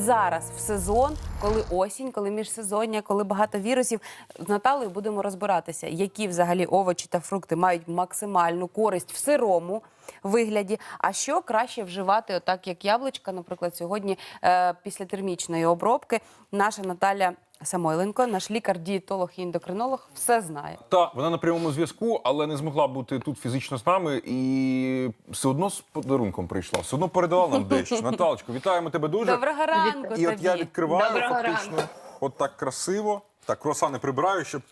Зараз в сезон, коли осінь, коли міжсезоння, коли багато вірусів, з Наталею будемо розбиратися, які взагалі овочі та фрукти мають максимальну користь в сирому вигляді. А що краще вживати, отак як яблучка, наприклад, сьогодні е, після термічної обробки. Наша Наталя Самойленко, наш лікар-дієтолог і ендокринолог, все знає. Та вона на прямому зв'язку, але не змогла бути тут фізично з нами і все одно з подарунком прийшла. Все одно передала нам дещо. Наталочко, вітаємо тебе дуже. Доброго ранку І от я відкриваю Доброго фактично ранку. от так красиво. Так, круасани прибираю, щоб.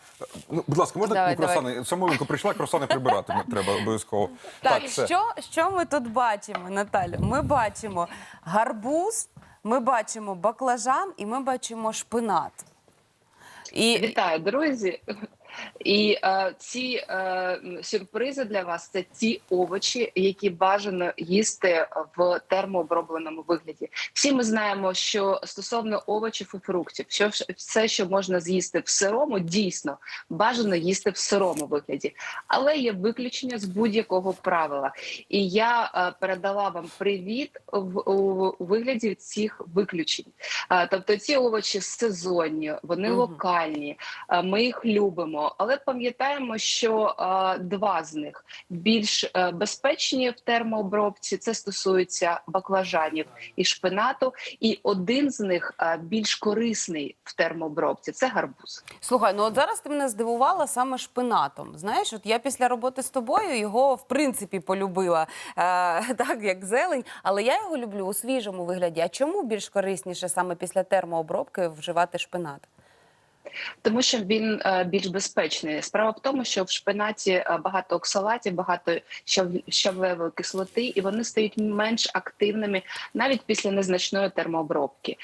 Ну, будь ласка, можна Давай, ну, круасани? Самойленко прийшла, круасани прибирати треба обов'язково. Так, все. що, що ми тут бачимо, Наталю? Ми бачимо гарбуз, ми бачимо баклажан і ми бачимо шпинат. І Вітаю, друзі. І е, ці е, сюрпризи для вас це ті овочі, які бажано їсти в термообробленому вигляді. Всі ми знаємо, що стосовно овочів і фруктів, що все, що можна з'їсти в сирому, дійсно бажано їсти в сирому вигляді, але є виключення з будь-якого правила. І я е, передала вам привіт в у вигляді цих виключень. Е, Тобто ці овочі сезонні, вони Мгм. локальні, е, ми їх любимо, але пам'ятаємо, що е, два з них більш е, безпечні в термообробці. Це стосується баклажанів і шпинату, і один з них е, більш корисний в термообробці це гарбуз. слухай, ну от зараз ти мене здивувала саме шпинатом. Знаєш, от я після роботи з тобою його в принципі полюбила е, так, як зелень, але я його люблю у свіжому вигляді. А чому більш корисніше саме після термообробки вживати шпинат? Тому що він е, більш безпечний. Справа в тому, що в шпинаті е, багато оксалатів, багато щав- щавлевої кислоти, і вони стають менш активними навіть після незначної термообробки.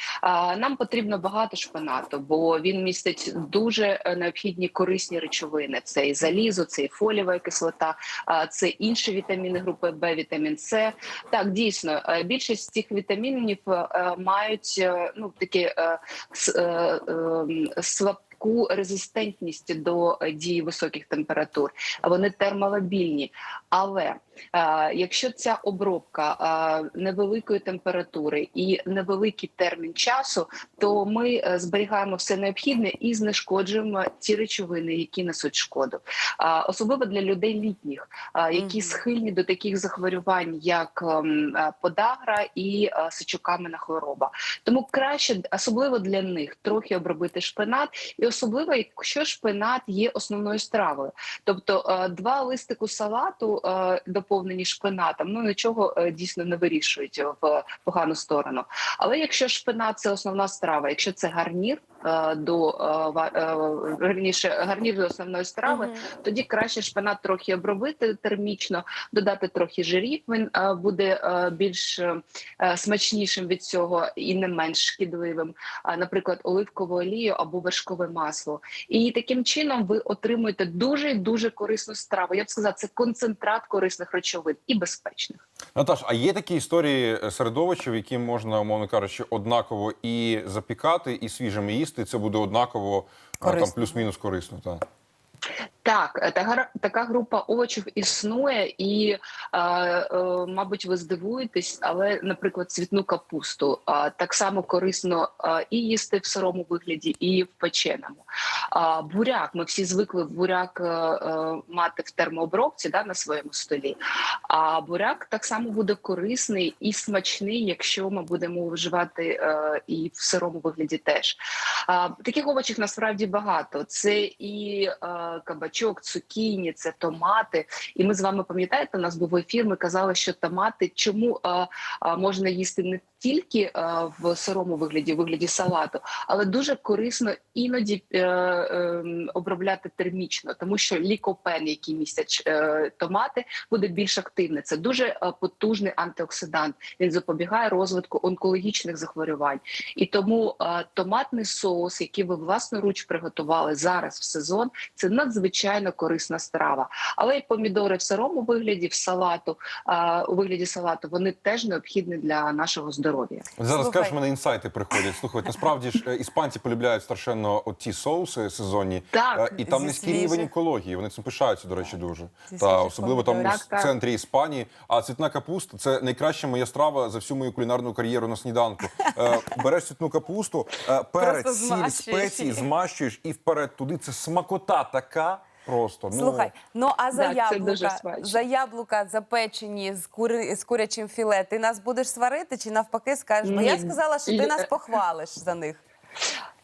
Нам потрібно багато шпинату, бо він містить дуже е, необхідні корисні речовини: це і залізо, це і фолієва кислота, це інші вітаміни групи Б, вітамін С. Так, дійсно, більшість цих вітамінів мають ну такі е, ем, резистентність до е, дії високих температур. Вони термолабільні. Але якщо ця обробка невеликої температури і невеликий термін часу, то ми е, зберігаємо все необхідне і знешкоджуємо ті речовини, які несуть шкоду. Особливо для людей літніх, які схильні до таких захворювань, як ем, е, подагра і е, хвороба. Тому краще, особливо для них, трохи обробити шпинат, і особливо, якщо шпинат є основною стравою. Тобто два листику салату, е, доповнені шпинатом, ну нічого е, дійсно не вирішують в погану сторону. Але якщо шпинат це основна страва, якщо це гарнір до е, е, верніше, гарнір до основної страви, Мгм. тоді краще шпинат трохи обробити термічно, додати трохи жирів. Він е, буде е, більш е, е, смачнішим від цього і не менш шкідливим. А, наприклад, оливкову олію або вершкове масло. І таким чином ви отримуєте дуже дуже корисну страву. Я б сказала, це концентрат корисних речовин і безпечних. Наташ, а є такі історії е, серед овочів, які можна, умовно кажучи, однаково і запікати, і свіжими їсти. Це буде однаково корисно. там плюс-мінус корисно. Так. Так, е, така, така група овочів існує, і, е, е, мабуть, ви здивуєтесь, але, наприклад, цвітну капусту е, так само корисно е, і їсти в сирому вигляді, і в печеному. А буряк, ми всі звикли буряк е, е, мати в термообробці да, на своєму столі. А буряк так само буде корисний і смачний, якщо ми будемо вживати е, і в сирому вигляді теж. А, таких овочів насправді багато. Це і е, кабачок, цукіні, це томати. І ми з вами пам'ятаєте, у нас був ефір. Ми казали, що томати чому а, а, можна їсти не тільки е, в сирому вигляді, в вигляді салату, але дуже корисно іноді е, е, обробляти термічно, тому що лікопен, який містять томати, буде більш активний. Це дуже потужний антиоксидант. Він запобігає розвитку онкологічних захворювань. І тому томатний соус, який ви власноруч приготували зараз в сезон, це надзвичайно корисна страва. Але і помідори в сирому вигляді, в салату, у вигляді салату, вони теж необхідні для нашого здоров'я. Здоров'я. Зараз Слухай. скажеш, мене інсайти приходять. Слухай, насправді ж е, іспанці полюбляють страшенно от ті соуси сезонні, Так, е, і там низький рівень екології. Вони цим пишаються, до речі, дуже. Зі Та особливо там Так, так. центрі Іспанії. А цвітна капуста це найкраща моя страва за всю мою кулінарну кар'єру на сніданку. Е, береш цвітну капусту, перець, сіль, спеції, змащуєш і вперед туди. Це смакота така. Просто ну Слухай, ну а за Так, яблука, за яблука запечені з кури з курячим філе, ти нас будеш сварити чи навпаки скажеш? Бо я сказала, що ти нас похвалиш за них.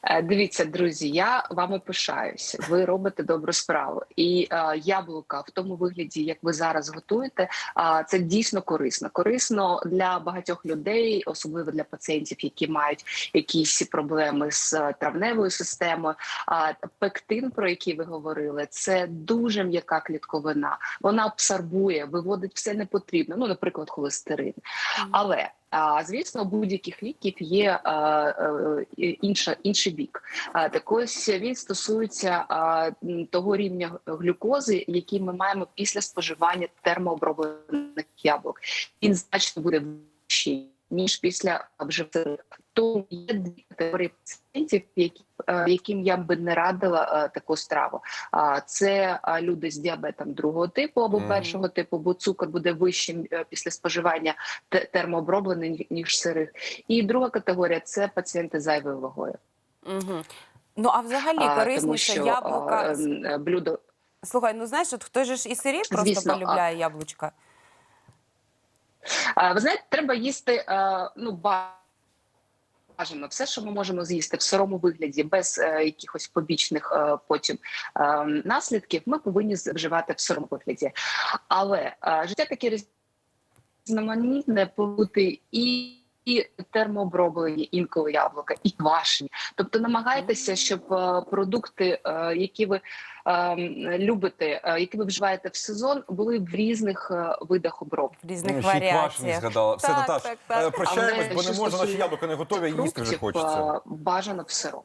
Е, Дивіться, друзі, я вами пишаюся. Ви робите добру справу. І е, яблука в тому вигляді, як ви зараз готуєте, е, це дійсно корисно. Корисно для багатьох людей, особливо для пацієнтів, які мають якісь проблеми з е, травневою системою. А пектин, про який ви говорили, це дуже м'яка клітковина. Вона абсорбує, виводить все непотрібне. Ну, наприклад, холестерин. Але а, звісно, будь-яких ліків є а, е, інша, інший бік. А, так ось він стосується а, того рівня глюкози, який ми маємо після споживання термооброблених яблук. Він значно буде вищий ніж після вживаних. Тому є дві категорії пацієнтів, які, е, яким я би не радила е, таку страву. А це а, люди з діабетом другого типу або Мгм. першого типу, бо цукор буде вищим е, після споживання те- термооброблений ніж сирих. І друга категорія це пацієнти з зайвою вагою. Угу. Ну а взагалі корисніше що яблука. а, м, е, блюдо Слухай, ну знаєш, от хтось же ж і сирів просто Звісно, а- полюбляє яблучка. Ви знаєте, треба їсти е, ну бажано все, що ми можемо з'їсти в сирому вигляді, без е, якихось побічних е, потім наслідків. Ми повинні вживати в сирому вигляді. Але життя таке різноманітне побути і. І термооброблені інколи яблука, і квашені. Тобто намагайтеся, щоб е, продукти, е, які ви е, любите, е, які ви вживаєте в сезон, були в різних видах обробки. В різних Ну, варіаціях. згадала. Все, Так, Наташ, так, так. прощаємось, Але бо не можна, наші яблука не готові, а їсти вже хочеться. Бажано в сирому.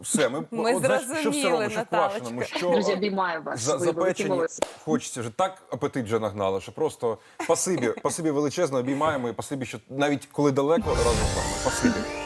Все, ми, Ми от, знаєш, що все робимо, що квашеному, що Друзі, обіймаю вас. за, запечені. Хочеться вже так апетит вже нагнали, що просто пасибі, пасибі величезно обіймаємо і пасибі, що навіть коли далеко разом з вами. Пасибі.